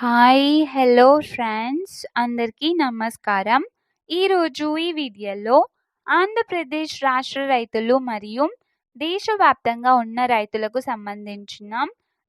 Hi! Hello friends అందరికీ నమస్కారం. ఈరోజు ఈ వీడియోలో ఆంధ్రప్రదేశ్ రాష్ట్ర రైతులు మరియు దేశవ్యాప్తంగా ఉన్న రైతులకు సంబంధించిన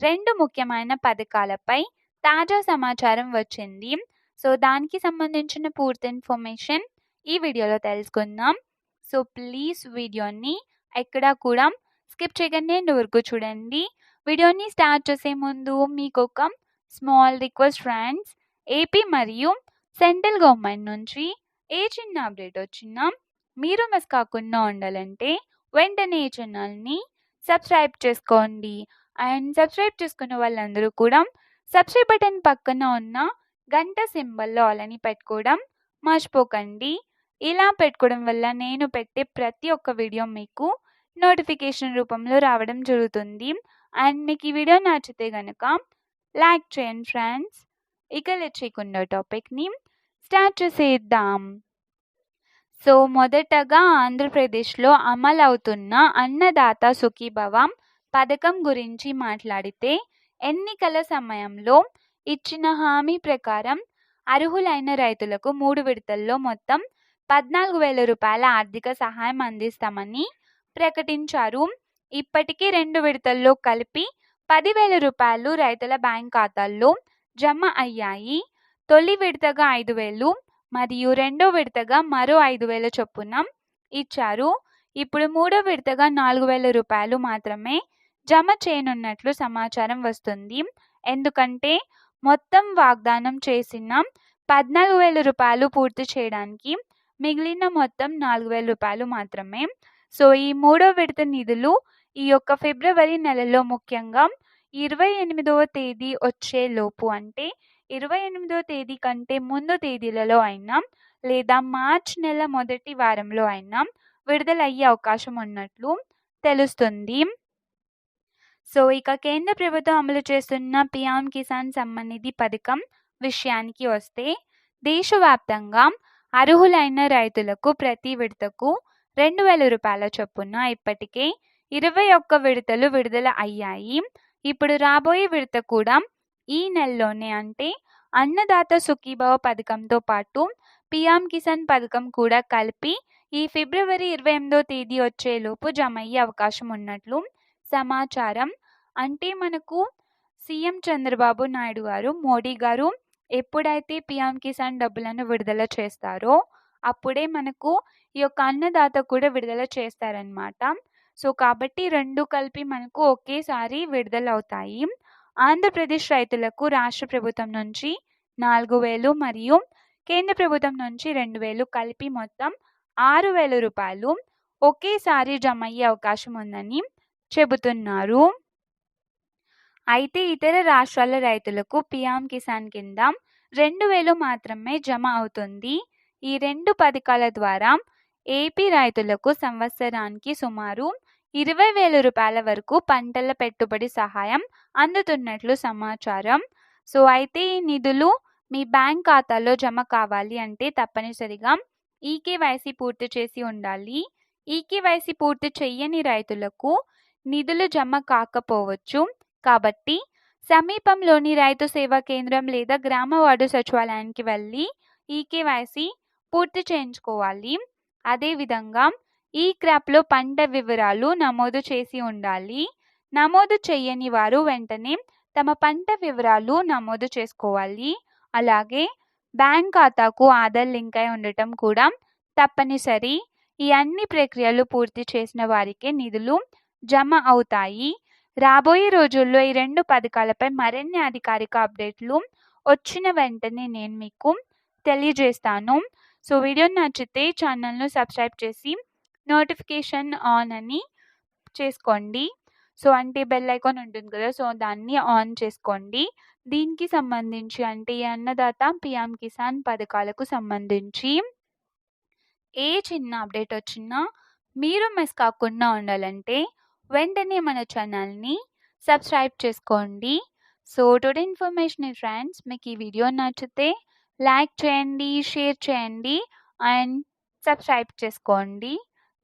రెండు ముఖ్యమైన పథకాలపై తాజా సమాచారం వచ్చింది. సో, దానికి సంబంధించిన పూర్తి ఇన్ఫర్మేషన్ ఈ వీడియోలో తెలుసుకుందాం. సో, ప్లీజ్ వీడియోని ఎక్కడా కూడా స్కిప్ చేయకండి ఎండ్ వరకు చూడండి. వీడియోని స్టార్ట్ చేసే ముందు మీకొక స్మాల్ రిక్వెస్ట్ ఫ్రెండ్స్. ఏపీ మరియు సెంట్రల్ గవర్నమెంట్ నుంచి ఏ చిన్న అప్డేట్ వచ్చినా మీరు మిస్ కాకుండా ఉండాలంటే వెంటనే ఈ ఛానల్‌ని సబ్స్క్రైబ్ చేసుకోండి. అండ్ సబ్స్క్రైబ్ చేసుకున్న వాళ్ళందరూ కూడా సబ్స్క్రైబ్ బటన్ పక్కన ఉన్న గంట సింబల్‌లో అలాని పెట్టుకోవడం మర్చిపోకండి. ఇలా పెట్టుకోవడం వల్ల నేను పెట్టే ప్రతి ఒక్క వీడియో మీకు నోటిఫికేషన్ రూపంలో రావడం జరుగుతుంది. అండ్ మీకు ఈ వీడియో నచ్చితే కనుక లైక్ చేయండి ఫ్రెండ్స్. ఇక టాపిక్‌ని స్టార్ట్ చేసేద్దాం. సో, మొదటగా ఆంధ్రప్రదేశ్‌లో అమలవుతున్న అన్నదాత సుఖీభవం పథకం గురించి మాట్లాడితే ఎన్నికల సమయంలో ఇచ్చిన హామీ ప్రకారం అర్హులైన రైతులకు మూడు విడతల్లో మొత్తం పద్నాలుగు వేల రూపాయల ఆర్థిక సహాయం అందిస్తామని ప్రకటించారు. ఇప్పటికీ రెండు విడతల్లో కలిపి పదివేల రూపాయలు రైతుల బ్యాంక్ ఖాతాల్లో జమ అయ్యాయి. తొలి విడతగా ఐదు వేలు మరియు రెండో విడతగా మరో ఐదు వేల చొప్పున ఇచ్చారు. ఇప్పుడు మూడో విడతగా నాలుగు వేల రూపాయలు మాత్రమే జమ చేయనున్నట్లు సమాచారం వస్తుంది. ఎందుకంటే మొత్తం వాగ్దానం చేసిన పద్నాలుగు వేల రూపాయలు పూర్తి చేయడానికి మిగిలిన మొత్తం నాలుగు వేల రూపాయలు మాత్రమే. సో, ఈ మూడో విడత నిధులు ఈ యొక్క ఫిబ్రవరి నెలలో ముఖ్యంగా 28వ తేదీ వచ్చే లోపు అంటే 28వ తేదీ కంటే ముందు తేదీలలో అయినా లేదా మార్చ్ నెల మొదటి వారంలో అయినా విడుదలయ్యే అవకాశం ఉన్నట్లు తెలుస్తుంది. సో, ఇక కేంద్ర ప్రభుత్వం అమలు చేస్తున్న పీఎం కిసాన్ సమ్మాన్ నిధి పథకం విషయానికి వస్తే దేశవ్యాప్తంగా అర్హులైన రైతులకు ప్రతి విడతకు రెండు వేల రూపాయల చొప్పున ఇప్పటికే 21 విడతలు విడుదల అయ్యాయి. ఇప్పుడు రాబోయే విడత కూడా ఈ నెలలోనే అంటే అన్నదాత సుఖీభవ పథకంతో పాటు పిఎం కిసాన్ పథకం కూడా కలిపి ఈ ఫిబ్రవరి 28వ తేదీ వచ్చేలోపు జమ అయ్యే అవకాశం ఉన్నట్లు సమాచారం. అంటే మనకు సీఎం చంద్రబాబు నాయుడు గారు, మోడీ గారు ఎప్పుడైతే పిఎం కిసాన్ డబ్బులను విడుదల చేస్తారో అప్పుడే మనకు ఈ యొక్క అన్నదాత కూడా విడుదల చేస్తారనమాట. సో, కాబట్టి రెండు కలిపి మనకు ఒకేసారి విడుదలవుతాయి. ఆంధ్రప్రదేశ్ రైతులకు రాష్ట్ర ప్రభుత్వం నుంచి 4,000 మరియు కేంద్ర ప్రభుత్వం నుంచి 2,000 కలిపి మొత్తం ఆరు వేల రూపాయలు ఒకేసారి జమయ్యే అవకాశం ఉందని చెబుతున్నారు. అయితే ఇతర రాష్ట్రాల రైతులకు పీఎం కిసాన్ కింద 2,000 మాత్రమే జమ అవుతుంది. ఈ రెండు పథకాల ద్వారా ఏపీ రైతులకు సంవత్సరానికి సుమారు ఇరవై వేల రూపాయల వరకు పంటల పెట్టుబడి సహాయం అందుతున్నట్లు సమాచారం. సో, అయితే ఈ నిధులు మీ బ్యాంక్ ఖాతాలో జమ కావాలి అంటే తప్పనిసరిగా ఈకేవైసీ పూర్తి చేసి ఉండాలి. ఈకేవైసీ పూర్తి చెయ్యని రైతులకు నిధులు జమ కాకపోవచ్చు. కాబట్టి సమీపంలోని రైతు సేవా కేంద్రం లేదా గ్రామ వార్డు సచివాలయానికి వెళ్ళి ఈకేవైసీ పూర్తి చేయించుకోవాలి. అదేవిధంగా ఈ క్రాప్‌లో పంట వివరాలు నమోదు చేసి ఉండాలి. నమోదు చేయని వారు వెంటనే తమ పంట వివరాలు నమోదు చేసుకోవాలి. అలాగే బ్యాంక్ ఖాతాకు ఆధార్ లింక్ అయి ఉండటం కూడా తప్పనిసరి. ఈ అన్ని ప్రక్రియలు పూర్తి చేసిన వారికే నిధులు జమ అవుతాయి. రాబోయే రోజుల్లో ఈ రెండు పథకాలపై మరిన్ని అధికారిక అప్డేట్లు వచ్చిన వెంటనే నేను మీకు తెలియజేస్తాను. సో, వీడియో నచ్చితే ఛానల్‌ను సబ్స్క్రైబ్ చేసి నోటిఫికేషన్ ఆన్ అని చేసుకోండి. సో, అంటే బెల్ ఐకాన్ ఉంటుంది కదా! సో, దాన్ని ఆన్ చేసుకోండి. దీనికి సంబంధించి అంటే ఈ అన్నదాత, పీఎం కిసాన్ పథకాలకు సంబంధించి ఏ చిన్న అప్డేట్ వచ్చినా మీరు మిస్ కాకుండా ఉండాలంటే వెంటనే మన ఛానల్‌ని సబ్స్క్రైబ్ చేసుకోండి. సో, టుడే ఇన్ఫర్మేషన్ ఫ్రెండ్స్ మీకు ఈ వీడియో నచ్చితే లైక్ చేయండి, షేర్ చేయండి అండ్ సబ్స్క్రైబ్ చేసుకోండి.